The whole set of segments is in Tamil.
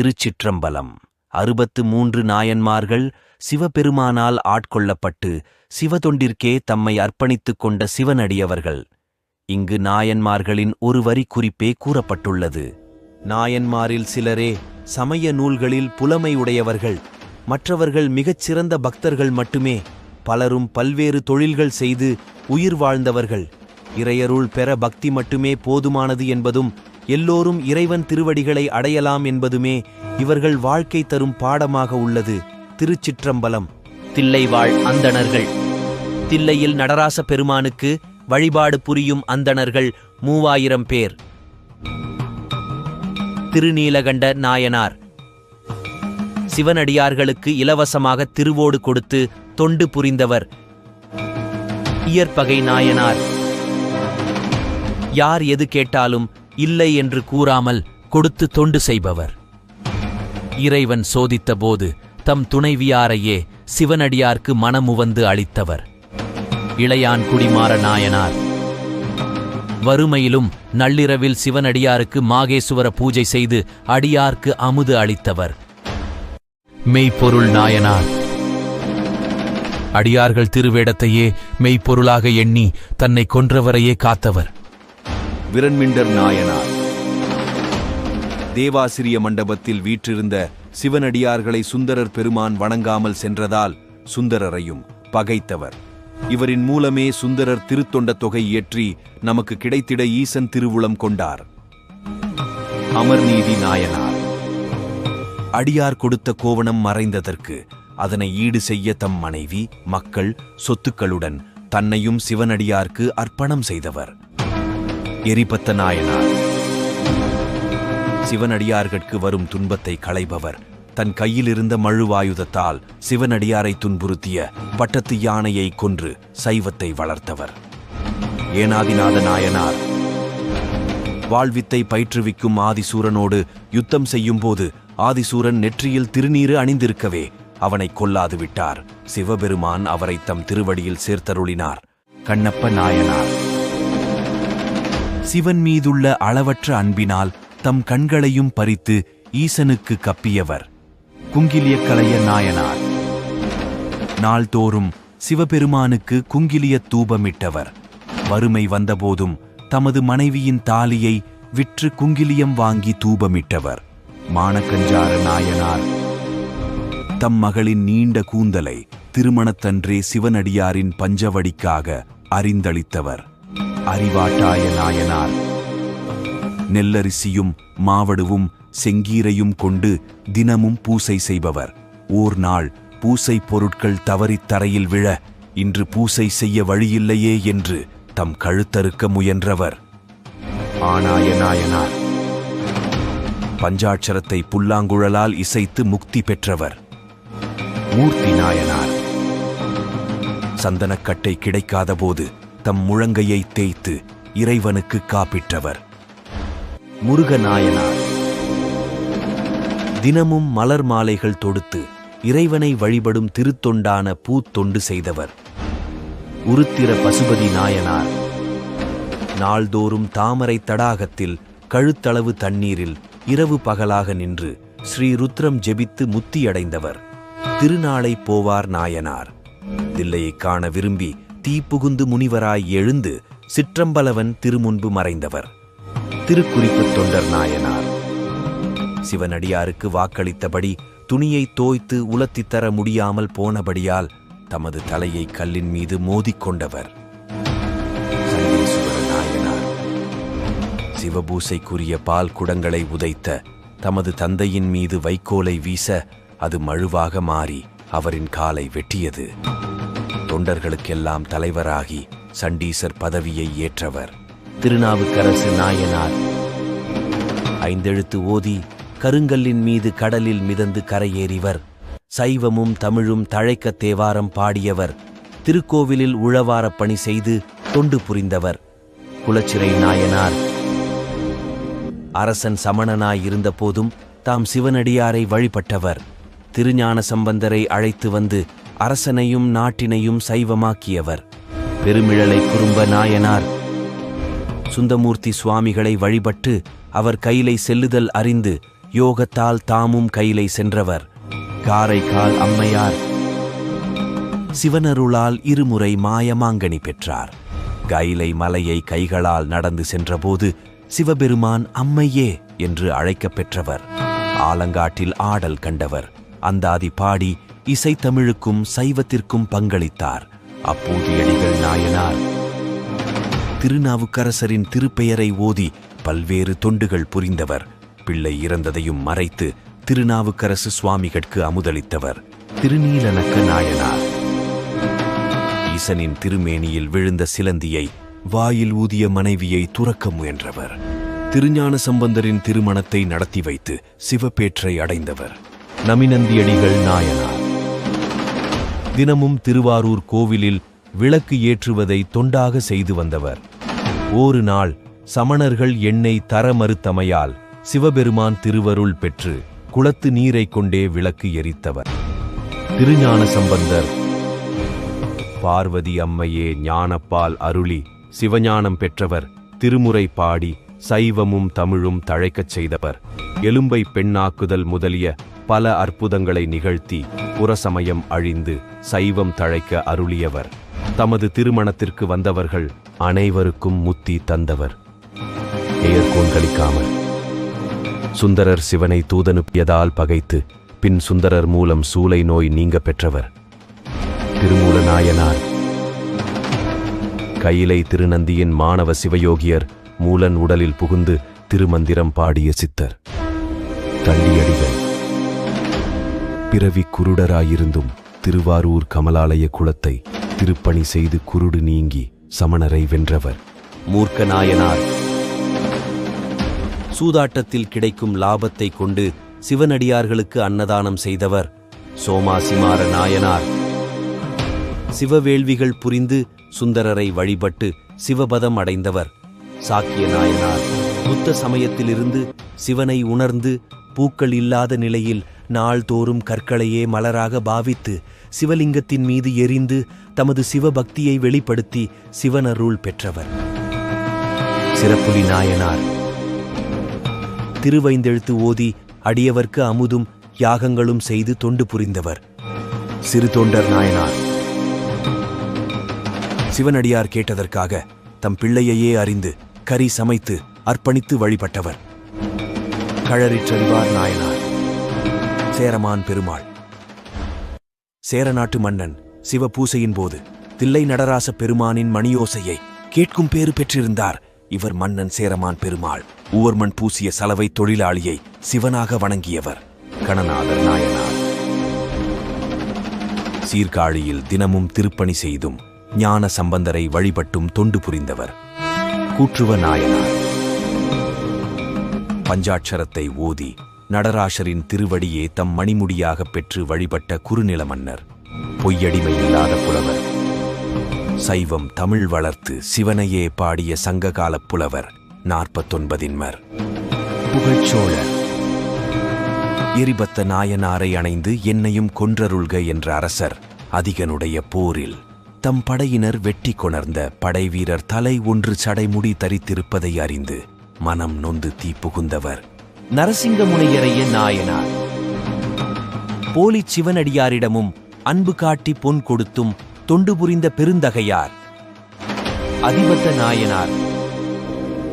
திருச்சிற்றம்பலம். அறுபத்து மூன்று நாயன்மார்கள் சிவபெருமானால் ஆட்கொள்ளப்பட்டு சிவதொண்டிற்கே தம்மை அர்ப்பணித்துக் கொண்ட சிவனடியவர்கள். இங்கு நாயன்மார்களின் ஒரு வரி குறிப்பே கூறப்பட்டுள்ளது. நாயன்மாரில் சிலரே சமய நூல்களில் புலமை உடையவர்கள். மற்றவர்கள் மிகச்சிறந்த பக்தர்கள் மட்டுமே. பலரும் பல்வேறு தொழில்கள் செய்து உயிர் வாழ்ந்தவர்கள். இறையருள் பெற பக்தி மட்டுமே போதுமானது என்பதும் எல்லோரும் இறைவன் திருவடிகளை அடையலாம் என்பதுமே இவர்கள் வாழ்க்கை தரும் பாடமாக உள்ளது. திருச்சிற்றம்பலம். தில்லைவாழ் அந்தணர்கள். தில்லையில் நடராச பெருமானுக்கு வழிபாடு புரியும் அந்தணர்கள் மூவாயிரம் பேர். திருநீலகண்ட நாயனார். சிவனடியார்களுக்கு இலவசமாக திருவோடு கொடுத்து தொண்டு புரிந்தவர். இயற்பகை நாயனார். யார் எது கேட்டாலும் இல்லை என்று கூறாமல் கொடுத்து தொண்டு செய்பவர். இறைவன் சோதித்தபோது தம் துணைவியாரையே சிவனடியார்க்கு மனமுவந்து அளித்தவர். இளையான் குடிமாற நாயனார். வறுமையிலும் நள்ளிரவில் சிவனடியாருக்கு மாகேசுவர பூஜை செய்து அடியார்க்கு அமுது அளித்தவர். மெய்ப்பொருள் நாயனார். அடியார்கள் திருவேடத்தையே மெய்ப்பொருளாக எண்ணி தன்னை கொன்றவரையே காத்தவர். விரண்மிண்டர் நாயனார். தேவாசிரிய மண்டபத்தில் வீற்றிருந்த சிவனடியார்களை சுந்தரர் பெருமான் வணங்காமல் சென்றதால் சுந்தரரையும் பகைத்தவர். இவரின் மூலமே சுந்தரர் திருத்தொண்ட தொகை இயற்றி நமக்கு கிடைத்திட ஈசன் திருவுளம் கொண்டார். அமர்நீதி நாயனார். அடியார் கொடுத்த கோவணம் மறைந்ததற்கு அதனை ஈடு செய்ய தம் மனைவி மக்கள் சொத்துக்களுடன் தன்னையும் சிவனடியார்க்கு அர்ப்பணம் செய்தவர். எரிபத்த நாயனார். சிவனடியார்கட்கு வரும் துன்பத்தை களைபவர். தன் கையிலிருந்த மழுவாயுதத்தால் சிவனடியாரை துன்புறுத்திய பட்டத்து யானையை கொன்று சைவத்தை வளர்த்தவர். ஏனாதிநாத நாயனார். வாழ்வித்தை பயிற்றுவிக்கும் ஆதிசூரனோடு யுத்தம் செய்யும்போது ஆதிசூரன் நெற்றியில் திருநீறு அணிந்திருக்கவே அவனை கொல்லாது விட்டார் சிவபெருமான் அவரை தம் திருவடியில் சேர்த்தருளினார். கண்ணப்ப நாயனார். சிவன் மீதுள்ள அளவற்ற அன்பினால் தம் கண்களையும் பறித்து ஈசனுக்கு கப்பியவர். குங்கிலியக்கலைய நாயனார். நாள்தோறும் சிவபெருமானுக்கு குங்கிலிய தூபமிட்டவர். வறுமை வந்தபோதும் தமது மனைவியின் தாலியை விற்று குங்கிலியம் வாங்கி தூபமிட்டவர். மானக்கஞ்சார நாயனார். தம் மகளின் நீண்ட கூந்தலை திருமணத்தன்றே சிவனடியாரின் பஞ்சவடிக்காக அறிந்தளித்தவர். அறிவாட்டாய நாயனார். நெல்லரிசியும் மாவடுவும் செங்கீரையும் கொண்டு தினமும் பூசை செய்பவர். ஓர் நாள் பூசை பொருட்கள் தவறித் தரையில் விழ இன்று பூசை செய்ய வழியில்லையே என்று தம் கழுத்தறுக்க முயன்றவர். ஆனாய நாயனார். பஞ்சாட்சரத்தை புல்லாங்குழலால் இசைத்து முக்தி பெற்றவர். மூர்த்தி நாயனார். சந்தனக்கட்டை கிடைக்காத போது தம் முழங்கையை தேய்த்து இறைவனுக்கு காப்பிட்டவர் முருகநாயனார். தினமும் மலர் மாலைகள் தொடுத்து இறைவனை வழிபடும் திருத்தொண்டான பூத்தொண்டு செய்தவர். உருத்திர பசுபதி நாயனார். நாள்தோறும் தாமரை தடாகத்தில் கழுத்தளவு தண்ணீரில் இரவு பகலாக நின்று ஸ்ரீ ருத்ரம் ஜெபித்து முத்தியடைந்தவர். திருநாளை போவார் நாயனார். தில்லையைக் காண விரும்பி தீப்புகுந்து முனிவராய் எழுந்து சிற்றம்பலவன் திருமுன்பு மறைந்தவர். திருக்குறிப்புத் தொண்டர் நாயனார். சிவனடியாருக்கு வாக்களித்தபடி துணியை தோய்த்து உலத்தித் தர முடியாமல் போனபடியால் தமது தலையை கல்லின் மீது மோதிக்கொண்டவர் நாயனார். சிவபூசைக்குரிய பால் குடங்களை உதைத்த தமது தந்தையின் மீது வைக்கோலை வீச அது மழுவாக மாறி அவரின் காலை வெட்டியது. தொண்டர்களுக்கெல்லாம் தலைவராகி சண்டீசர் பதவியை ஏற்றவர். திருநாவுக்கரசு நாயனார். ஐந்தெழுத்து ஓதி கருங்கல்லின் மீது கடலில் மிதந்து கரையேறிவர். சைவமும் தமிழும் தழைக்க தேவாரம் பாடியவர். திருக்கோவிலில் உழவாரப் பணி செய்து தொண்டு புரிந்தவர். குலச்சிறை நாயனார். அரசன் சமணனாயிருந்த போதும் தாம் சிவனடியாரை வழிபட்டவர். திருஞான சம்பந்தரை அழைத்து வந்து அரசனையும் நாட்டினையும் சைவமாக்கியவர். பெருமிழலை குறும்ப நாயனார். சுந்தமூர்த்தி சுவாமிகளை வழிபட்டு அவர் கையிலை செல்லுதல் அறிந்து யோகத்தால் தாமும் கையிலை சென்றவர். காரைக்கால் அம்மையார். சிவனருளால் இருமுறை மாயமாங்கனி பெற்றார். கைலை மலையை கைகளால் நடந்து சென்றபோது சிவபெருமான் அம்மையே என்று அழைக்கப் பெற்றவர் ஆலங்காட்டில் ஆடல் கண்டவர். அந்தாதி பாடி இசைத்தமிழுக்கும் சைவத்திற்கும் பங்களித்தார். அப்போது எடிகள் நாயனார். திருநாவுக்கரசரின் திருப்பெயரை ஓதி பல்வேறு தொண்டுகள் புரிந்தவர். பிள்ளை இறந்ததையும் மறைத்து திருநாவுக்கரசு சுவாமிகட்கு அமுதளித்தவர். திருநீலனக்க நாயனார். ஈசனின் திருமேனியில் விழுந்த சிலந்தியை வாயில் ஊதிய மனைவியை துறக்க முயன்றவர். திருஞான சம்பந்தரின் திருமணத்தை நடத்தி வைத்து சிவப்பேற்றை அடைந்தவர். நமினந்தியடிகள் நாயனார். தினமும் திருவாரூர் கோவிலில் விளக்கு ஏற்றுவதை தொண்டாக செய்து வந்தவர். ஒரு நாள் சமணர்கள் எண்ணெய் தர மறுத்தமையால் சிவபெருமான் திருவருள் பெற்று குளத்து நீரைக் கொண்டே விளக்கு எரித்தவர். திருஞான சம்பந்தர் பார்வதி அம்மையே ஞானப்பால் அருளி சிவஞானம் பெற்றவர். திருமுறை பாடி சைவமும் தமிழும் தழைக்கச் செய்தவர். எலும்பை பெண்ணாக்குதல் முதலிய பல அற்புதங்களை நிகழ்த்தி புறசமயம் அழிந்து சைவம் தழைக்க அருளியவர். தமது திருமணத்திற்கு வந்தவர்கள் அனைவருக்கும் முத்தி தந்தவர். பெயர்கோன் சுந்தரர் சிவனை தூதனுப்பியதால் பகைத்து பின் சுந்தரர் மூலம் சூளை நோய் நீங்க பெற்றவர். திருமூல நாயனார். கையிலை திருநந்தியின் மாணவ சிவயோகியர் மூலன் உடலில் புகுந்து திருமந்திரம் பாடிய சித்தர். தள்ளியடிகள் பிறவி குருடராயிருந்தும் திருவாரூர் கமலாலய குலத்தை திருப்பணி செய்து குருடு நீங்கி சமணரை வென்றவர். மூர்க்க நாயனார் சூதாட்டத்தில் கிடைக்கும் லாபத்தை கொண்டு சிவனடியார்களுக்கு அன்னதானம் செய்தவர் சோமாசிமார நாயனார். சிவவேள்விகள் புரிந்து சுந்தரரை வழிபட்டு சிவபதம் அடைந்தவர் சாக்கிய நாயனார். புத்த சமயத்திலிருந்து சிவனை உணர்ந்து பூக்கள் இல்லாத நிலையில் நாள்தோறும் கற்களையே மலராக பாவித்து சிவலிங்கத்தின் மீது எரிந்து தமது சிவபக்தியை வெளிப்படுத்தி சிவனருள் பெற்றவர். சிறப்புலி நாயனார். திருவைந்தெழுத்து ஓதி அடியவர்க்கு அமுதும் யாகங்களும் செய்து தொண்டு புரிந்தவர். சிறு தொண்டர் நாயனார். சிவனடியார் கேட்டதற்காக தம் பிள்ளையையே அறிந்து கறி சமைத்து அர்ப்பணித்து வழிபட்டவர். கழறிற்றறிவார் நாயனார். சேரமான் பெருமாள். சேரநாட்டு மன்னன் சிவ பூசையின் போது தில்லை நடராச பெருமானின் மணியோசையை கேட்கும் பேறு பெற்றிருந்தார். இவர் மன்னன் சேரமான் பெருமாள் ஊர்மண் பூசிய சலவை தொழிலாளியை சிவனாக வணங்கியவர். கணநாதர் நாயனார். சீர்காழியில் தினமும் திருப்பணி செய்தும் ஞான சம்பந்தரை வழிபட்டும் தொண்டு புரிந்தவர். கூற்றுவ நாயனார். பஞ்சாட்சரத்தை ஓதி நடராசரின் திருவடியே தம் மணிமுடியாகப் பெற்று வழிபட்ட குறுநில மன்னர் பொய்யடிமை இல்லாத புலவர். சைவம் தமிழ் வளர்த்து சிவனையே பாடிய சங்ககாலப் புலவர் நாற்பத்தொன்பதின்மர் புகழ்ச்சோழர் எரிபத்த நாயனாரை அணைந்து என்னையும் கொன்றருள்க என்ற அரசர் அதிகனுடைய போரில். தம் படையினர் வெட்டி கொணர்ந்த படைவீரர் தலை ஒன்று சடைமுடி தரித்திருப்பதை அறிந்து மனம் நொந்து தீப்புகுந்தவர் நரசிங்கமுனையரைய நாயனார். போலிச் சிவனடியாரிடமும் அன்பு காட்டி பொன் கொடுத்தும் தொண்டு புரிந்த பெருந்தகையார். அதிபத்த நாயனார்.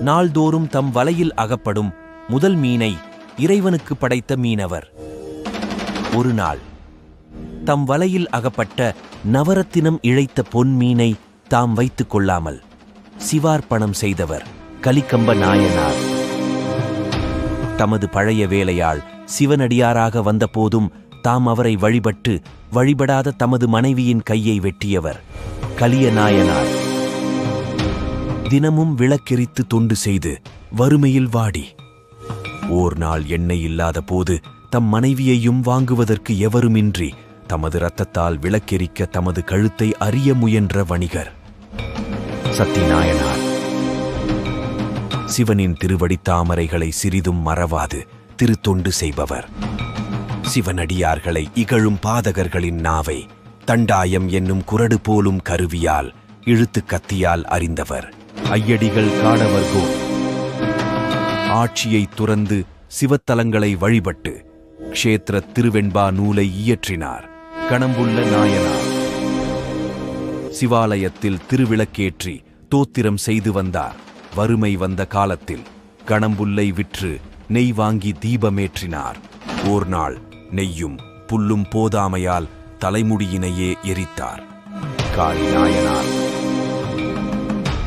நாள்தோறும் தம் வலையில் அகப்படும் முதல் மீனை இறைவனுக்கு படைத்த மீனவர். ஒரு நாள் தம் வலையில் அகப்பட்ட நவரத்தினம் இழைத்த பொன் மீனை தாம் வைத்துக் கொள்ளாமல் சிவார்ப்பணம் செய்தவர் கலிக்கம்ப நாயனார். தமது பழைய வேலையாள் சிவனடியாராக வந்தபோதும் தாம் அவரை வழிபட்டு வழிபடாத தமது மனைவியின் கையை வெட்டியவர் கலிய நாயனார். தினமும் விளக்கெரித்து தொண்டு செய்து வறுமையில் வாடி. ஓர் நாள் எண்ணெய் இல்லாத போது தம் மனைவியையும் வாங்குவதற்கு எவருமின்றி தமது இரத்தத்தால் விளக்கெரிக்க தமது கழுத்தை அறிய முயன்ற வணிகர். சத்திநாயனார் சிவனின் திருவடி தாமரைகளை சிறிதும் மறவாது திருத்தொண்டு செய்பவர். சிவனடியார்களை இகழும் பாதகர்களின் நாவை தண்டாயம் என்னும் குரடு போலும் கருவியால் இழுத்து கத்தியால் அறிந்தவர். ஐயடிகள் காடவர்கோ ஆட்சியை துறந்து சிவத்தலங்களை வழிபட்டு க்ஷேத்திர திருவெண்பா நூலை இயற்றினார். கணம்புள்ள நாயனார். சிவாலயத்தில் திருவிளக்கேற்றி தோத்திரம் செய்து வந்தார். வறுமை வந்த காலத்தில் கணம்புல்லை விற்று நெய் வாங்கி தீபமேற்றினார். ஓர் நாள் நெய்யும் புல்லும் போதாமையால் தலைமுடியினையே எரித்தார். காரி நாயனார்.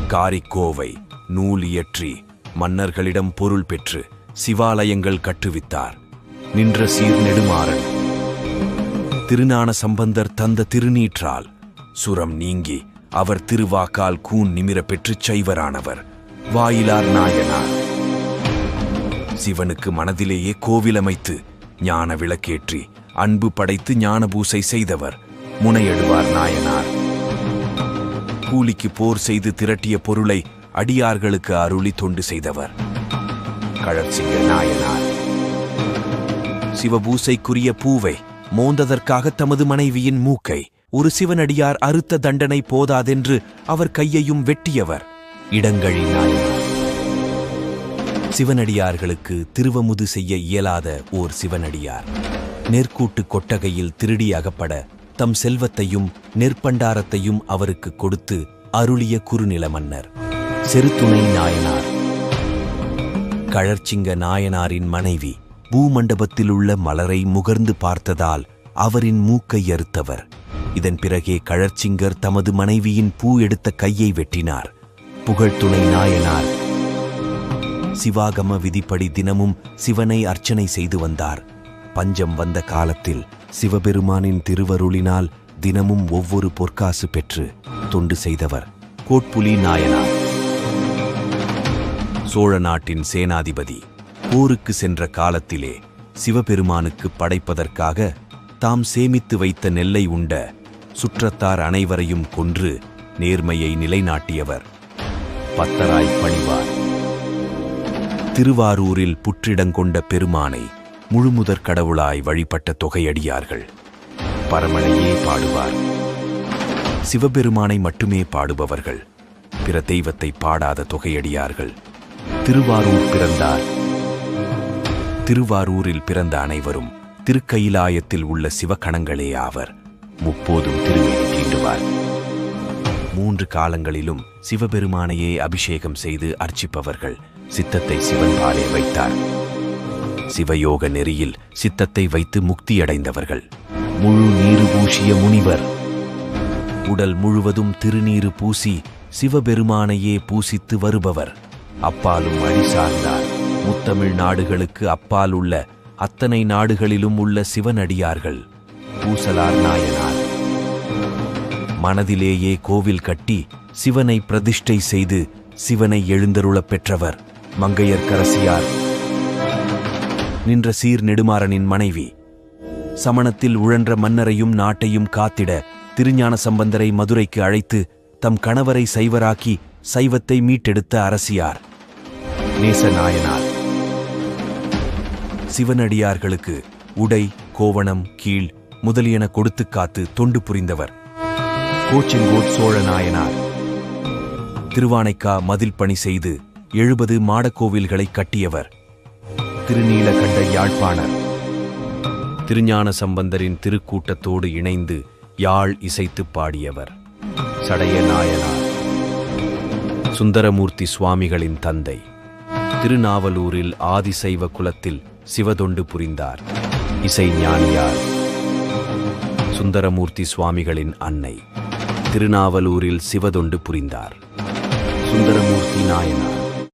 காரிக்கோவை நூல் இயற்றி மன்னர்களிடம் பொருள் பெற்று சிவாலயங்கள் கட்டுவித்தார். நின்ற சீர் நெடுமாறன். திருஞான சம்பந்தர் தந்த திருநீற்றால் சுரம் நீங்கி அவர் திருவாக்கால் கூன் நிமிர பெற்றுச் சைவரானவர். வாயிலார் நாயனார். சிவனுக்கு மனதிலேயே கோவில் அமைத்து ஞான விளக்கேற்றி அன்பு படைத்து ஞான பூசை செய்தவர் முனையெழுவார் நாயனார். கூலிக்கு போர் செய்து திரட்டிய பொருளை அடியார்களுக்கு அருளி தொண்டு செய்தவர் கழற்சிங்க நாயனார். சிவபூசைக்குரிய பூவை மோந்ததற்காக தமது மனைவியின் மூக்கை ஒரு சிவனடியார் அறுத்த தண்டனை போதாதென்று அவர் கையையும் வெட்டியவர். இடங்கழி சிவனடியார்களுக்கு திருவமுது செய்ய இயலாத ஓர் சிவனடியார். நெற்கூட்டு கொட்டகையில் திருடி அகப்பட தம் செல்வத்தையும் நெற்பண்டாரத்தையும் அவருக்கு கொடுத்து அருளிய குறுநில மன்னர் செருத்துணை நாயனார். கழற்சிங்க நாயனாரின் மனைவி பூமண்டபத்தில் உள்ள மலரை முகர்ந்து பார்த்ததால் அவரின் மூக்கை அறுத்தவர். இதன் பிறகே கழற்சிங்கர் தமது மனைவியின் பூ எடுத்த கையை வெட்டினார். புகழ்துணை நாயனார். சிவாகம விதிப்படி தினமும் சிவனை அர்ச்சனை செய்து வந்தார். பஞ்சம் வந்த காலத்தில் சிவபெருமானின் திருவருளினால் தினமும் ஒவ்வொரு பொற்காசு பெற்று தொண்டு செய்தவர் கோட்புலி நாயனார். சோழ நாட்டின் சேனாதிபதி போருக்கு சென்ற காலத்திலே சிவபெருமானுக்கு படைப்பதற்காக தாம் சேமித்து வைத்த நெல்லை உண்ட சுற்றத்தார் அனைவரையும் கொன்று நேர்மையை நிலைநாட்டியவர். பத்தராய் பணிவார். திருவாரூரில் புற்றிடங்கொண்ட பெருமானை முழுமுதற் கடவுளாய் வழிபட்ட தொகையடியார்கள். பரமனையே பாடுவார். சிவபெருமானை மட்டுமே பாடுபவர்கள். பிற தெய்வத்தை பாடாத தொகையடியார்கள். திருவாரூர் பிறந்தார். திருவாரூரில் பிறந்த அனைவரும் திருக்கயிலாயத்தில் உள்ள சிவகணங்களே ஆவர். முப்போதும் திருமேனி தீண்டுவார். மூன்று காலங்களிலும் சிவபெருமானையே அபிஷேகம் செய்து அர்ச்சிப்பவர்கள் சித்தத்தை சிவன்பாலே வைத்தார். சிவயோக நெறியில் சித்தத்தை வைத்து முக்தியடைந்தவர்கள். முழு நீரு பூசிய முனிவர். உடல் முழுவதும் திருநீரு பூசி சிவபெருமானையே பூசித்து வருபவர். அப்பாலும் அடி சார்ந்தார். முத்தமிழ் நாடுகளுக்கு அப்பால் உள்ள அத்தனை நாடுகளிலும் உள்ள சிவனடியார்கள். பூசலார் நாயனார். மனதிலேயே கோவில் கட்டி சிவனை பிரதிஷ்டை செய்து சிவனை எழுந்தருளப் பெற்றவர் மங்கையர்க்கரசியார் நின்ற சீர் நெடுமாறனின் மனைவி. சமணத்தில் உழன்ற மன்னரையும் நாட்டையும் காத்திட திருஞான சம்பந்தரை மதுரைக்கு அழைத்து தம் கணவரை சைவராக்கி சைவத்தை மீட்டெடுத்த அரசியார். நேச நாயனார். சிவனடியார்களுக்கு உடை கோவணம் கீழ் முதலியன கொடுத்து காத்து தொண்டு புரிந்தவர். கோச்சிங்கோட் சோழ நாயனார். திருவானைக்கா மதில் பணி செய்து எழுபது மாடக்கோவில்களை கட்டியவர். திருநீலகண்ட யாழ்ப்பாணர். திருஞான சம்பந்தரின் திருக்கூட்டத்தோடு இணைந்து யாழ் இசைத்து பாடியவர். சடைய நாயனார். சுந்தரமூர்த்தி சுவாமிகளின் தந்தை. திருநாவலூரில் ஆதிசைவ குலத்தில் சிவதொண்டு புரிந்தார். இசை ஞானியார். சுந்தரமூர்த்தி சுவாமிகளின் அன்னை. திருநாவலூரில் சிவதொண்டு புரிந்தார். சுந்தரமூர்த்தி நாயனார்.